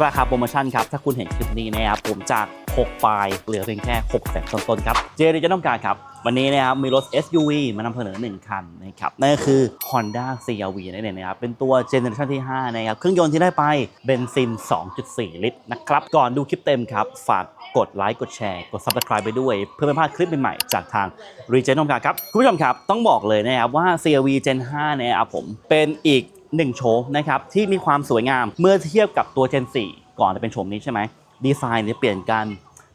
ราคาโปรโมชั่นครับ ถ้าคุณเห็นคลิปนี้นะครับผมจาก6ไฟล์เหลือเพียงแค่ 6 แสนต้นๆครับ เจดิจะต้องการครับ วันนี้นะครับมีรถ SUV มานำเสนอ 1 คันนะครับนั่นก็คือ Honda CR-V นั่นเองนะครับ เป็นตัวเจเนอเรชันที่ 5 นะครับ เครื่องยนต์ที่ได้ไปเบนซิน 2.4 ลิตรนะครับ ก่อนดูคลิปเต็มครับ ฝากกดไลค์กดแชร์กด Subscribe ไปด้วย เพื่อไม่พลาดคลิปใหม่ๆจากทาง r e g e n ต้องการครับ คุณผู้ชมครับต้องบอกเลยนะครับว่า CR-V Gen 5เนี่ยครับผมเป็นอีก หนึ่งโฉมนะครับที่มีความสวยงามเมื่อเทียบกับตัว Gen 4 ก่อนจะเป็นโฉมนี้ใช่ไหมดีไซน์เนี่ยเปลี่ยนกัน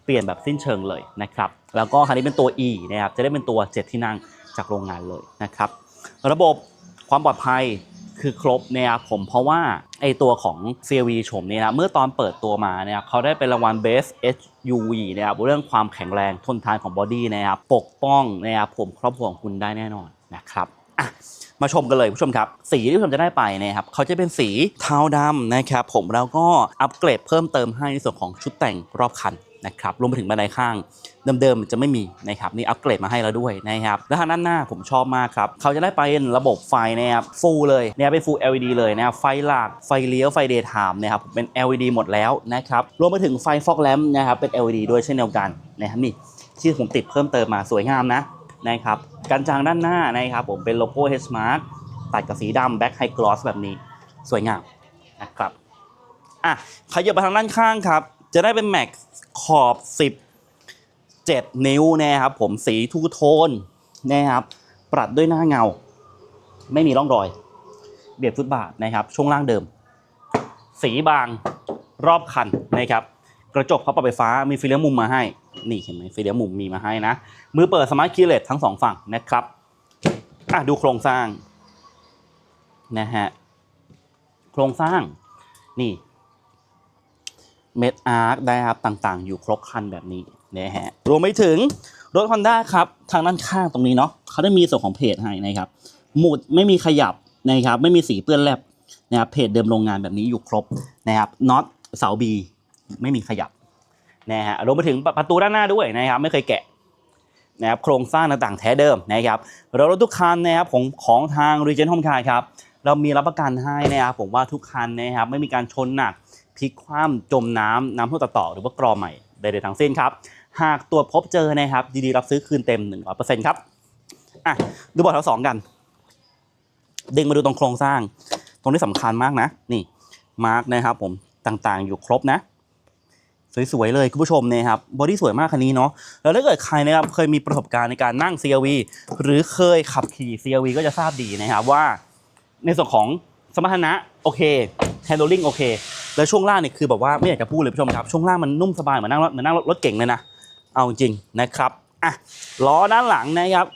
เปลี่ยนแบบสิ้นเชิงเลยนะครับแล้วก็คันนี้เป็นตัว E นะครับจะได้เป็นตัว 7 ที่นั่งจากโรงงานเลยนะครับระบบความปลอดภัยคือครบเนี่ยครับผมเพราะว่าไอตัวของ CRV โฉมนี้นะเมื่อตอนเปิดตัวมาเนี่ยเขาได้เป็นรางวัล Best SUV นะครับเรื่องความแข็งแรงทนทานของบอดี้นะครับปกป้องนะครับผมครอบครัวของคุณได้แน่นอนนะครับอะ มาชมกันเลยผู้ชมครับ สีที่ผู้ชมจะได้ไปนะครับเขาจะเป็นสีเทาดำนะครับผมแล้วก็อัปเกรดเพิ่มเติมให้ในส่วนของชุดแต่งรอบคันนะครับรวมไปถึงบันไดข้างเดิมๆจะไม่มีนะครับนี่อัปเกรดมาให้แล้วด้วยนะครับแล้วทางด้านหน้าผมชอบมากครับเขาจะได้ไปเป็นระบบไฟนะครับฟูลเลยนะครับเป็น full LED เลยนะครับไฟหลักไฟเลี้ยวไฟ daytime นะครับเป็น LED หมดแล้วนะครับรวมไปถึงไฟฟอกแลมนะครับเป็น LED ด้วยเช่นเดียวกันนะครับนี่ที่ผมติดเพิ่มเติมมาสวยงามนะ นะครับกันจางด้านหน้านะครับผมเป็นโลโก้ H Smart ตัดกับสีดำ Back High Gloss แบบนี้สวยงามนะครับอะขยับไปทางด้านข้างครับ จะได้เป็นแม็กขอบ 17 นิ้วนะครับผมสีทูโทนนะครับปรัดด้วยหน้าเงา ไม่มีร่องรอย เบียดฟุตบาทนะครับ ช่วงล่างเดิม สีบางรอบคันนะครับ กระจกพับปรับไฟฟ้ามีฟิลเลอร์มุมมาให้ นี่เห็นไหมฟิลเลอร์มุมมีมาให้นะ มือเปิดสมาร์ทคีย์เลสทั้งสองฝั่งนะครับอะดูโครงสร้างนะฮะโครงสร้างนี่เม็ดอาร์คได้ครับต่างๆ อยู่ครบคันแบบนี้นะฮะรวมไปถึงรถ Honda ครับทางด้านข้างตรงนี้เนาะเขาได้มีส่วนของเพจให้นะครับหมุดไม่มีขยับนะครับไม่มีสีเปื้อนแลบนะครับเพจเดิมโรงงานแบบนี้อยู่ครบนะครับน็อตเสาบีไม่มีขยับ นะฮะรวมไปถึงประตูด้านหน้าด้วยนะครับไม่เคยแกะนะครับโครงสร้างต่างๆแท้เดิมนะครับรถทุกคันนะครับของของทาง r e g e n Home Car ครับเรามีรับประกันให้นะครับผมว่าทุกคันนะครับไม่มีการชนหนักพลิกคว่ำจมน้ำน้ำท่วมต่อหรือว่ากรอใหม่ใดๆทั้งสิ้นครับหากตรวจพบเจอนะครับดีๆรับซื้อคืนเต็ม 100%ครับอะดูบอร์ดทั้งสองกัน ดึงมาดูตรงโครงสร้าง ตรงนี้สำคัญมากนะ นี่มาร์กนะครับผมต่างๆอยู่ครบนะ สวยๆเลยคุณผู้ชมเนะครับบอดี้สวยมากคันนี้เนาะแล้วถ้าเกิดใครนะครับเคยมีประสบการณ์ในการนั่ง CRV หรือเคยขับขี่ CRV ก็จะทราบดีนะครับว่า ในส่วนของสมรรถนะโอเค handling โอเคแล้วช่วงล่างเนี่ยคือแบบว่าไม่อยากจะพูดเลยผู้ชมครับช่วงล่างมันนุ่มสบายเหมือนนั่งรถเหมือนนั่งรถเก่งเลยนะเอาจริงนะครับอะล้อด้านหลังนะครับ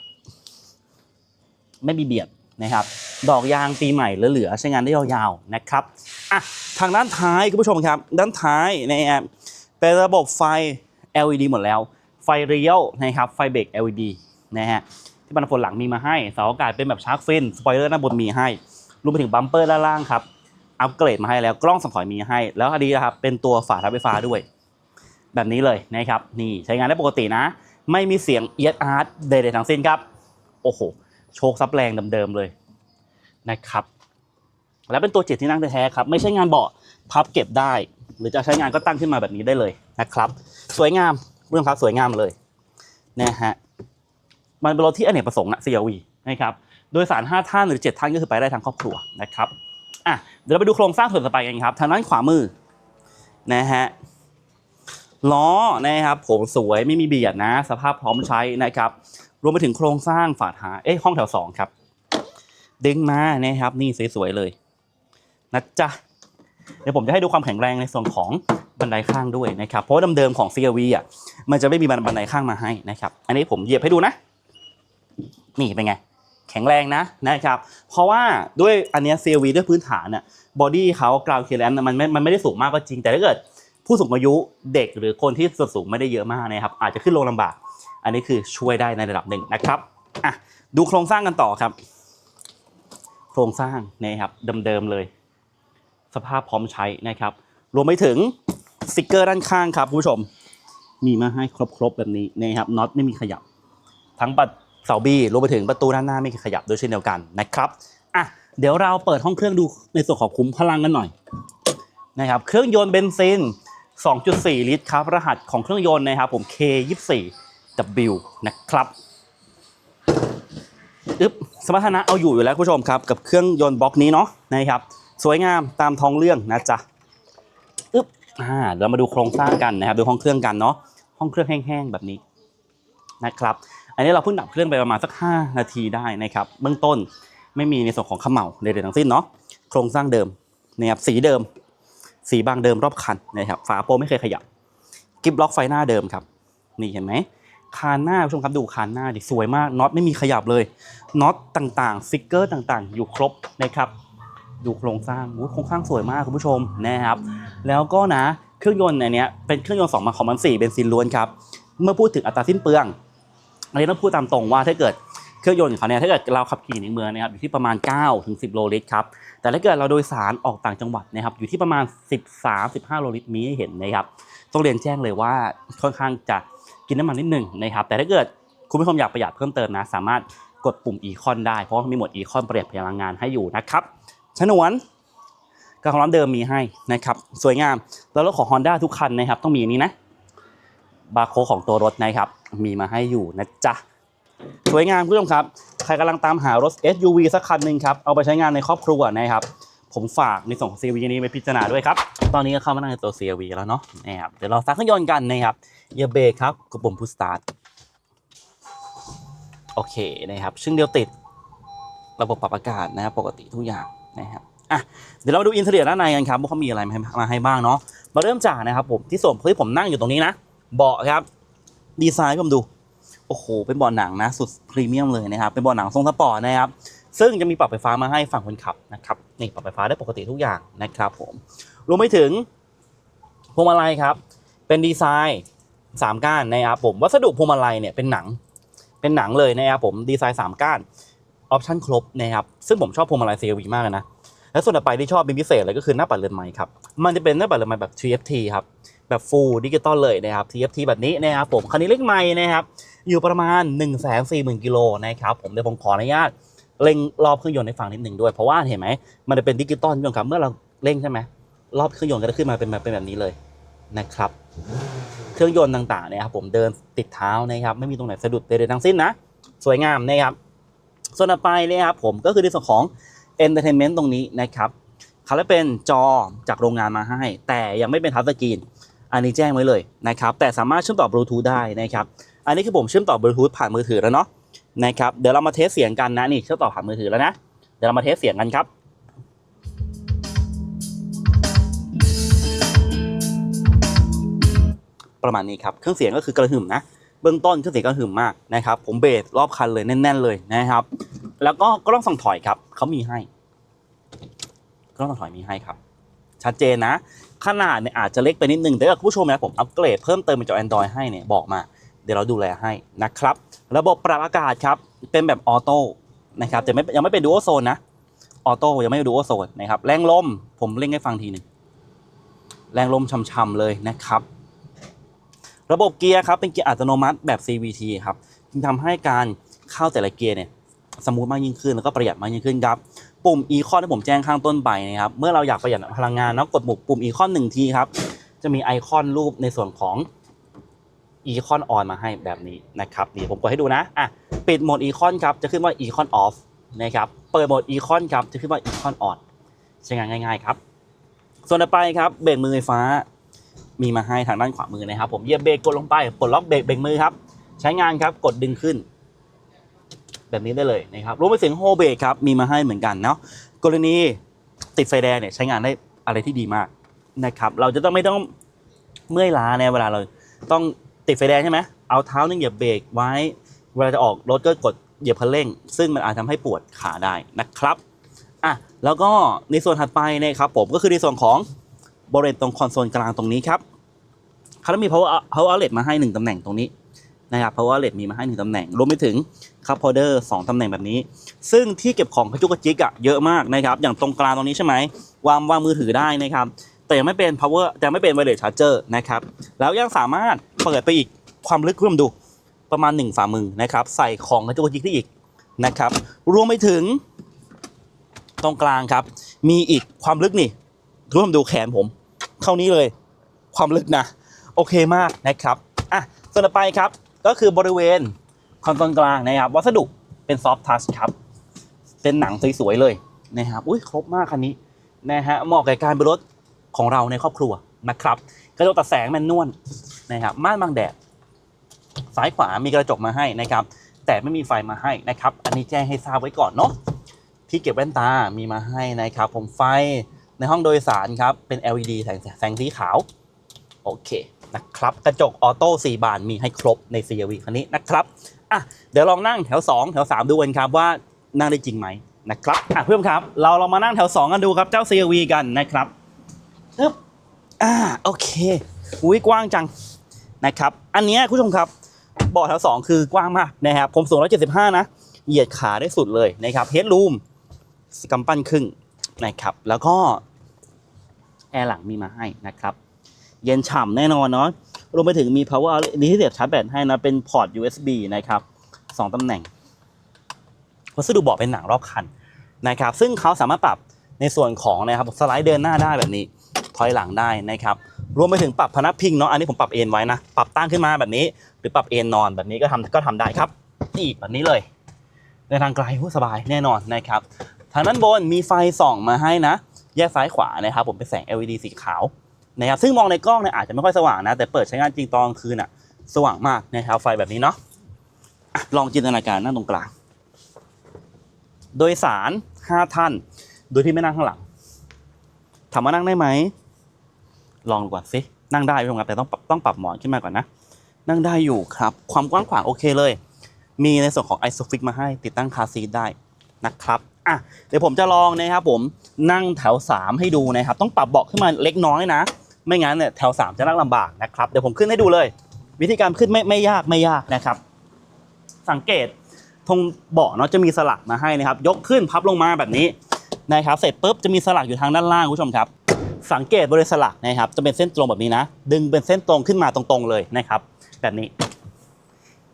ไม่มีเบียดนะครับ ดอกยางปีใหม่เหลือๆใช้งานได้ยาวๆนะครับอะทางด้านท้ายคุณผู้ชมครับ ด้านท้ายนะครับ เป็นระบบไฟ LED หมดแล้ว ไฟเลี้ยวนะครับ ไฟเบรก LED นะฮะ ที่บรรทุกหลังมีมาให้ เสาอากาศเป็นแบบชาร์กฟิน สปอยเลอร์ด้าบนมีให้ รวมไปถึงบัมเปอร์ด้านล่างครับ อัปเกรดมาให้แล้ว กล้องสังถอยมีให้ แล้วอันนี้นะครับ เป็นตัวฝาทับไฟฟ้าด้วย แบบนี้เลยนะครับ นี่ใช้งานได้ปกตินะ ไม่มีเสียงเอียดอาร์ตใดๆทั้งสิ้นครับ โอ้โห โชคซับแรงเดิมๆเลยนะครับ แล้วเป็นตัวเจ็ดที่นั่งแท้ๆครับไม่ใช่งานเบาะพับเก็บได้ หรือจะใช้งานก็ตั้งขึ้นมาแบบนี้ได้เลยนะครับ สวยงามเรื่องครับสวยงามเลยนะฮะมันเป็นรถที่อเนกประสงค์อะ CRV นะครับโดยสาร 5 ท่านหรือ 7 ท่านก็คือไปได้ทั้งครอบครัวนะครับอะเดี๋ยวเราไปดูโครงสร้างส่วนต่อไปกันครับ ทางด้านขวามือนะฮะล้อนะครับผมสวยไม่มีเบียดนะ สภาพพร้อมใช้นะครับ รวมไปถึงโครงสร้างฝาท้ายเอ้ห้องแถวสองครับ เดึงมานะครับนี่สวยๆเลย นะจ๊ะ เดี๋ยวผมจะให้ดูความแข็งแรงในส่วนของบันไดข้างด้วยนะครับ เพราะาเดิมๆของ CRV อะมันจะไม่มีบันไดข้างมาให้นะครับ อันนี้ผมเหยียบให้ดูนะ นี่เป็นไง แข็งแรงนะนะครับ เพราะว่าด้วยอันเนี้ย CRV ด้วยพื้นฐานน่ะบอดี้เขากราวเคลียร์มันไม่มันไม่ได้สูงมากก็จริง แต่ถ้าเกิดผู้สูงอายุเด็กหรือคนที่ส่วนสูงไม่ได้เยอะมากนะครับ อาจจะขึ้นลงลำบาก อันนี้คือช่วยได้ในระดับหนึ่งนะครับอะดูโครงสร้างกันต่อครับ โครงสร้างนะครับเดิมๆเลย สภาพพร้อมใช้นะครับ รวมไปถึงสติกเกอร์ด้านข้างครับคุณผู้ชม มีมาให้ครบๆแบบนี้นะครับน็อตไม่มีขยับ ทั้งปัดเสาบีรวมไปถึงประตูด้านหน้าไม่มีขยับด้วยเช่นเดียวกันนะครับอะเดี๋ยวเราเปิดห้องเครื่องดูในส่วนของคุ้มพลังกันหน่อยนะครับเครื่องยนต์เบนซิน 2.4 ลิตรครับ รหัสของเครื่องยนต์นะครับผม K24W นะครับอึ๊บสมรรถนะเอาอยู่อยู่แล้วคุณผู้ชมครับ กับเครื่องยนต์บล็อกนี้เนาะนะครับ สวยงามตามท้องเรื่องนะจ๊ะอึ๊บอ่าเดี๋ยวมาดูโครงสร้างกันนะครับ ดูห้องเครื่องกันเนาะห้องเครื่องแห้งๆแบบนี้นะครับ อันนี้เราเพิ่งดับเครื่องไปประมาณสัก 5 นาทีได้นะครับ เบื้องต้นไม่มีในส่วนของเขมเหลาใดๆทั้งสิ้นเนาะโครงสร้างเดิมนะครับสีเดิม สีบางเดิมรอบคันนะครับฝาโปรไม่เคยขยับกิฟล็อกไฟหน้าเดิมครับ นี่เห็นไหมคานหน้าผู้ชมครับดูคานหน้าดิสวยมากน็อตไม่มีขยับเลยน็อตต่างๆฟิกเกอร์ต่างๆ อยู่ครบนะครับ ดูโครงสร้างโครงสร้างสวยมากคุณผู้ชมนะครับ แล้วก็นะเครื่องยนต์อันนี้เป็นเครื่องยนต์2มาของมัน4เบนซินล้วนครับ เมื่อพูดถึงอัตราสิ้นเปลืองอันนี้ต้องพูดตามตรงว่าถ้าเกิดเครื่องยนต์ของเขาเนี่ยถ้าเกิดเราขับขี่ในเมืองนะครับอยู่ที่ประมาณ9ถึง10 โลลิตรครับแต่ถ้าเกิดเราโดยสารออกต่างจังหวัดนะครับอยู่ที่ประมาณ 13-15 โลลิตรมีให้เห็นนะครับต้องเรียนแจ้งเลยว่าค่อนข้างจะกินน้ำมันนิดหนึ่งนะครับแต่ถ้าเกิดคุณผู้ชมอยากประหยัดเพิ่มเติมนะ สามารถกดปุ่มอีคอนได้เพราะว่ามีหมดอีคอนประหยัดพลังงานให้อยู่นะครับ ฉนวนกระของร้านเดิมมีให้นะครับ สวยงามแล้วรถของ Honda ทุกคันนะครับ ต้องมีอันนี้นะบาร์โค้ดของตัวรถนะครับ มีมาให้อยู่นะจ๊ะสวยงามคุณผู้ชมครับ ใครกำลังตามหารถ SUV สักคันหนึ่งครับ เอาไปใช้งานในครอบครัวนะครับ ผมฝากในส่วนของ CRV นี้ไปพิจารณาด้วยครับ ตอนนี้ก็เข้ามานั่งในตัว CRV แล้วเนาะนะครับเดี๋ยวเราสตาร์ทเครื่องยนต์กันนะครับอย่าเบรกครับกดปุ่ม push start โอเคนะครับ ชึ่งเดียวติด ระบบปรับอากาศนะครับปกติทุกอย่าง นะครับอะเดี๋ยวเรามาดูอินเทอร์เนียด้านในกันครับว่าเขามีอะไรมาให้บ้างเนาะมาเริ่มจากนะครับผมที่ส่วนที่ผมนั่งอยู่ตรงนี้นะเบาะครับดีไซน์ให้ผมดูโอ้โหเป็นเบาะหนังนะสุดพรีเมียมเลยนะครับเป็นเบาะหนังทรงสปอร์ตนะครับซึ่งจะมีปรับไฟฟ้ามาให้ฝั่งคนขับนะครับนี่ปรับไฟฟ้าได้ปกติทุกอย่างนะครับผมรวมไปถึงพวงมาลัยครับ เป็นดีไซน์สามก้านนะครับผมวัสดุพวงมาลัยเนี่ยเป็นหนังเป็นหนังเลยนะครับผมดีไซน์สามก้าน ออปชั่นครบนะครับซึ่งผมชอบพวงมาลัย CRV มากเลยนะ และส่วนต่อไปที่ชอบเป็นพิเศษเลยก็คือหน้าปัดเรือนไม้ครับ มันจะเป็นหน้าปัดเรือนไม้แบบ TFT ครับ แบบฟูลดิจิตอลเลยนะครับ TFT แบบนี้นะครับผมคันนี้เลขไม้นะครับ อยู่ประมาณ 1 4 0 0 0 0กิโลนะครับผมเดี๋ยวผมขออนุญาตเร่งรอบเครื่องยนต์ให้ฟังนิดหนึ่งด้วยเพราะว่าเห็นไหมมันจะเป็นดิจิตอลคุณผู้ชมครับเมื่อเราเร่งใช่ไหมรอบเครื่องยนต์ก็จะขึ้นมาเป็นแบบเป็นแบบนี้เลยนะครับ เครื่องยนต์ต่างๆเนี่ยครับผมเดินติดเท้านะครับไม่มีตรงไหนสะดุดใดๆทั้งสิ้นนะ สวยงามนะครับ ส่วนต่อไปเนี่ยครับผมก็คือในส่วนของ Entertainment ตรงนี้นะครับเขาจะเป็นจอจากโรงงานมาให้ แต่ยังไม่เป็นทัชสกรีนอันนี้แจ้งไว้เลยนะครับแต่สามารถเชื่อมต่อบลูทูธได้นะครับอันนี้คือผมเชื่อมต่อบลูทูธผ่านมือถือแล้วเนาะนะครับเดี๋ยวเรามาเทสเสียงกันนะนี่เชื่อมต่อผ่านมือถือแล้วนะเดี๋ยวเรามาเทสเสียงกันครับประมาณนี้ครับ เครื่องเสียงก็คือกระหึ่มนะ เบื้องต้นเครื่องเสียงกระหึ่มมากนะครับ ผมเบสรอบคันเลยแน่น ๆ เลยนะครับ แล้วก็กล้องส่องถอยครับเขามีให้ กล้องส่องถอยมีให้ครับ ชัดเจนนะ ขนาดเนี่ยอาจจะเล็กไปนิดนึงแต่ถ้าผู้ชมนะผมอัปเกรดเพิ่มเติมเป็นจอ Android ให้เนี่ยบอกมา เดี๋ยวเราดูแลให้นะครับ ระบบปรับอากาศครับ เป็นแบบออโต้นะครับแต่ไม่ยังไม่เป็นดูโอโซนนะออโต้ยังไม่ดูโอโซนนะครับแรงลมผมเร่งให้ฟังทีหนึ่งแรงลมช่ำๆเลยนะครับ ระบบเกียร์ครับเป็นเกียร์อัตโนมัติแบบ CVT ครับจึงทำให้การเข้าแต่ละเกียร์เนี่ยสมูทมากยิ่งขึ้นแล้วก็ประหยัดมากยิ่งขึ้นครับปุ่ม e c o n ที่ผมแจ้งข้างต้นไปนะครับเมื่อเราอยากประหยัดพลังงานเนาะกดปุ่ม e c o n หนึ่งทีครับจะมีไอคอนรูปในส่วนของ e c o n on มาให้แบบนี้นะครับนี่ผมกดให้ดูนะอะปิดโหมด e c o n ครับจะขึ้นว่า e c o n off นะครับเปิดโหมด e c o n ครับจะขึ้นว่า e c o n on ใช้งานง่าย ๆ ครับ ส่วนต่อไปครับเบรกมือไฟฟ้า มีมาให้ทางด้านขวามือนะครับ ผมเหยียบเบรกกดลงไปปลดล็อกเบรกเบรกมือครับ ใช้งานครับกดดึงขึ้น แบบนี้ได้เลยนะครับรวมไปถึงโฮเบรกครับมีมาให้เหมือนกันเนาะกรณีติดไฟแดงเนี่ยใช้งานได้อะไรที่ดีมากนะครับ เราจะต้องไม่ต้องเมื่อยล้าเนี่ยเวลาเราต้องติดไฟแดงใช่ไหมเอาเท้านึงเหยียบเบรกไว้ เวลาจะออกรถก็กดเหยียบคันเร่ง ซึ่งมันอาจทำให้ปวดขาได้นะครับอะแล้วก็ในส่วนถัดไปนยครับผมก็คือในส่วนของ บริเวณตรงคอนโซลกลางตรงนี้ครับเขาจะมี power power outlet มาให้หนึ่งตำแหน่งตรงนี้นะครับ power outlet มีมาให้หนึ่งตำแหน่ง รวมไปถึงคัพโฮเดอร์สองตำแหน่งแบบนี้ ซึ่งที่เก็บของกระจุกกระจิกอะเยอะมากนะครับ อย่างตรงกลางตรงนี้ใช่ไหมวางวางมือถือได้นะครับ แต่ยังไม่เป็น power แต่ไม่เป็น wireless charger นะครับ แล้วยังสามารถเปิดไปอีกความลึกร่มดูประมาณ 1 ฝ่ามือนะครับ ใส่ของกระจุกกระจิกได้อีกนะครับ รวมไปถึงตรงกลางครับ มีอีกความลึกนี่ร่วมดูแขนผม เท่านี้เลย ความลึกนะ โอเคมากนะครับอะส่วนต่อไปครับก็คือบริเวณคอนโซลกลางนะครับ วัสดุเป็นซอฟท์ทัชครับ เป็นหนังสวยๆเลยนะครับอุ้ยครบมากคันนี้นะฮะเหมาะกับการเป็นรถของเราในครอบครัวนะครับกระจกตัดแสงแมนนวลนะครับม่านบังแดดซ้ายขวามีกระจกมาให้นะครับ แต่ไม่มีไฟมาให้นะครับ อันนี้แจ้งให้ทราบไว้ก่อนเนาะที่เก็บแว่นตามีมาให้นะครับ ผมไฟ ในห้องโดยสารครับ เป็น LED แสงแสงสีขาว โอเคนะครับ กระจกออโต้4บานมีให้ครบใน CRV คันนี้นะครับอะเดี๋ยวลองนั่งแถว 2 แถว 3 ดูกันครับว่านั่งได้จริงไหมนะครับอะเพื่อนครับ เราลองมานั่งแถว 2 กันดูครับเจ้า CRV กันนะครับอึ๊บอ่าโอเคอุ้ยกว้างจังนะครับ อันนี้คุณผู้ชมครับเบาะแถว 2 คือกว้างมากนะครับผมสูง 175 นะ เหยียดขาได้สุดเลยนะครับเฮดรูมกำปั้นครึ่งนะครับ แล้วก็ แอร์หลังมีมาให้นะครับเย็นฉ่ำแน่นอนเนาะรวมไปถึงมี power outlet นี่ที่เสียบชาร์จแบตให้นะเป็นพอร์ต USB นะครับสองตำแหน่งวัสดุเบาะเป็นหนังรอบคันนะครับ ซึ่งเขาสามารถปรับในส่วนของนะครับสไลด์เดินหน้าได้แบบนี้ ถอยหลังได้นะครับ รวมไปถึงปรับพนักพิงเนาะอันนี้ผมปรับเอนไว้นะ ปรับตั้งขึ้นมาแบบนี้ หรือปรับเอนนอนแบบนี้ก็ทำก็ทำได้ครับนี่แบบนี้เลยในทางไกลผู้สบายแน่นอนนะครับ ทางด้านบนมีไฟส่องมาให้นะ แยกซ้ายขวานะครับผมเป็นแสง LED สีขาวนะครับซึ่งมองในกล้องเนี่ยอาจจะไม่ค่อยสว่างนะ แต่เปิดใช้งานจริงตอนกลางคืนอะสว่างมากนะครับไฟแบบนี้เนาะลองจินตนาการนั่งตรงกลาง โดยสาร 5 ท่าน โดยที่ไม่นั่งข้างหลังถามว่านั่งได้ไหม ลองดูก่อนสินั่งได้พี่ชมครับแต่ต้องต้องปรับหมอนขึ้นมาก่อนนะ นั่งได้อยู่ครับ ความกว้างขวางโอเคเลย มีในส่วนของไอโซฟิกมาให้ติดตั้งคาซีได้นะครับ อะเดี๋ยวผมจะลองนะครับผมนั่งแถว 3 ให้ดูนะครับ ต้องปรับเบาะขึ้นมาเล็กน้อยนะ ไม่งั้นเนี่ยแถว 3 จะนั่งลำบากนะครับ เดี๋ยวผมขึ้นให้ดูเลย วิธีการขึ้นไม่ไม่ยากไม่ยากนะครับ สังเกตตรงเบาะเนาะจะมีสลักมาให้นะครับ ยกขึ้นพับลงมาแบบนี้นะครับ เสร็จปุ๊บจะมีสลักอยู่ทางด้านล่างคุณผู้ชมครับ สังเกตบริเวณสลักนะครับ จะเป็นเส้นตรงแบบนี้นะ ดึงเป็นเส้นตรงขึ้นมาตรงๆเลยนะครับ แบบนี้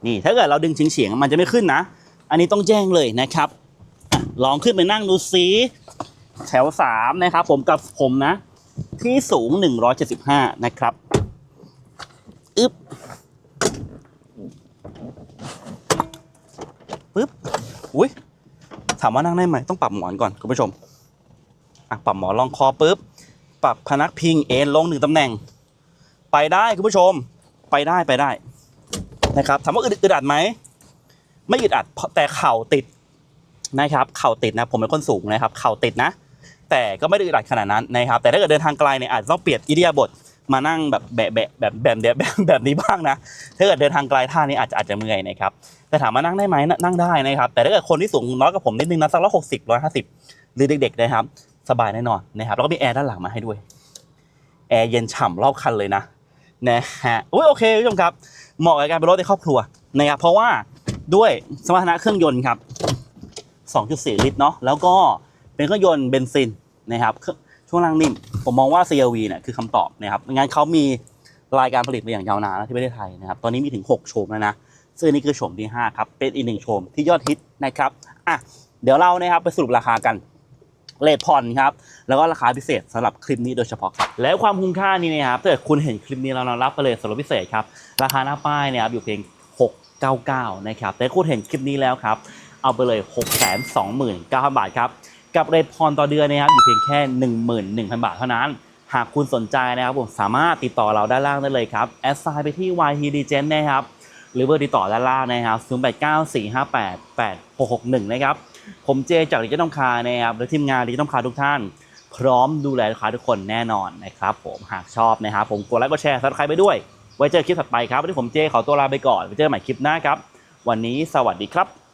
นี่ถ้าเกิดเราดึงเฉียงๆมันจะไม่ขึ้นนะ อันนี้ต้องแจ้งเลยนะครับ ลองขึ้นไปนั่งดูซิแถวสามนะครับ ผมกับผมนะ ที่สูง175นะครับอึ๊บปึ๊บอุ้ยถามว่านั่งได้ไหมต้องปรับหมอนก่อนคุณผู้ชมอะปรับหมอนรองคอปุ๊บปรับพนักพิงเอ็นลงหนึ่งตำแหน่ง ไปได้คุณผู้ชม ไปได้ไปได้นะครับถามว่าอึดอัดไหมไม่อึดอัดแต่เข่าติด นะครับเข่าติดนะผมเป็นคนสูงนะครับเข่าติดนะ แต่ก็ไม่ได้อึดอัดขนาดนั้นนะครับแต่ถ้าเกิดเดินทางไกลเนี่ยอาจจะต้องเปลี่ยนอิเดียาบทมานั่งแบบแบะแบะแบบแบบแบบแบบแบบนี้บ้างนะถ้าเกิดเดินทางไกลท่านี้อาจจะอาจจะเมื่อยนะครับแต่ถามว่านั่งได้ไหมนั่งได้นะครับแต่ถ้าเกิดคนที่สูงน้อยกว่าผมนิดนึงนะสักร้อยหกสิบร้อยห้าสิบหรือเด็กๆนะครับสบายแน่นอนนะครับแล้วก็มีแอร์ด้านหลังมาให้ด้วยแอร์เย็นฉ่ำรอบคันเลยนะนะฮะอุ้ยโอเคคุณผู้ชมครับเหมาะกับการเป็นรถในครอบครัวนะครับเพราะว่าด้วยสมรรถนะเครื่องยนต์ครับ 2.4 ลิตรเนาะแล้วก็เป็นเครื่องยนต์เบนซินนะครับเครื่องช่วงล่างนิ่ม ผมมองว่า CRV เนี่ยคือคำตอบนะครับงั้นเขามีรายการผลิตมาอย่างยาวนานที่ประเทศไทยนะครับตอนนี้มีถึง 6 โฉมแล้วนะซึ่งนี่คือโฉมที่ 5 ครับ เป็นอีกหนึ่งโฉมที่ยอดฮิตนะครับอะเดี๋ยวเรานะครับไปสรุปราคากันเลทผ่อนครับ แล้วก็ราคาพิเศษสำหรับคลิปนี้โดยเฉพาะครับ แล้วความคุ้มค่านี้นะครับถ้าเกิดคุณเห็นคลิปนี้แล้วเรารับไปเลยส่วนลดพิเศษครับ ราคาหน้าป้ายเนี่ยครับอยู่เพียง 699 นะครับ แต่คุณเห็นคลิปนี้แล้วครับ เอาไปเลย 629,000 บาทครับ กับเรทพรต่อเดือนนะครับอยู่เพียงแค่ 11,000 บาทเท่านั้น หากคุณสนใจนะครับผมสามารถติดต่อเราด้านล่างได้เลยครับแอดไซน์ไปที่ YT d g e n นะครับหรือเบอร์ติดต่อด้านล่างนะครับ0894588661 นะครับผมเจจากดิจิตอลคาร์นะครับและทีมงานดิจิตอลคาร์ทุกท่าน พร้อมดูแลลูกค้าทุกคนแน่นอนนะครับผมหากชอบนะครับผมกดไลค์กดแชร์ซับสไครต์ไปด้วย ไว้เจอคลิปถัดไปครับวันนี้ผมเจขอตัวลาไปก่อนไว้เจอกันใหม่คลิปหน้าครับ วันนี้สวัสดีครับ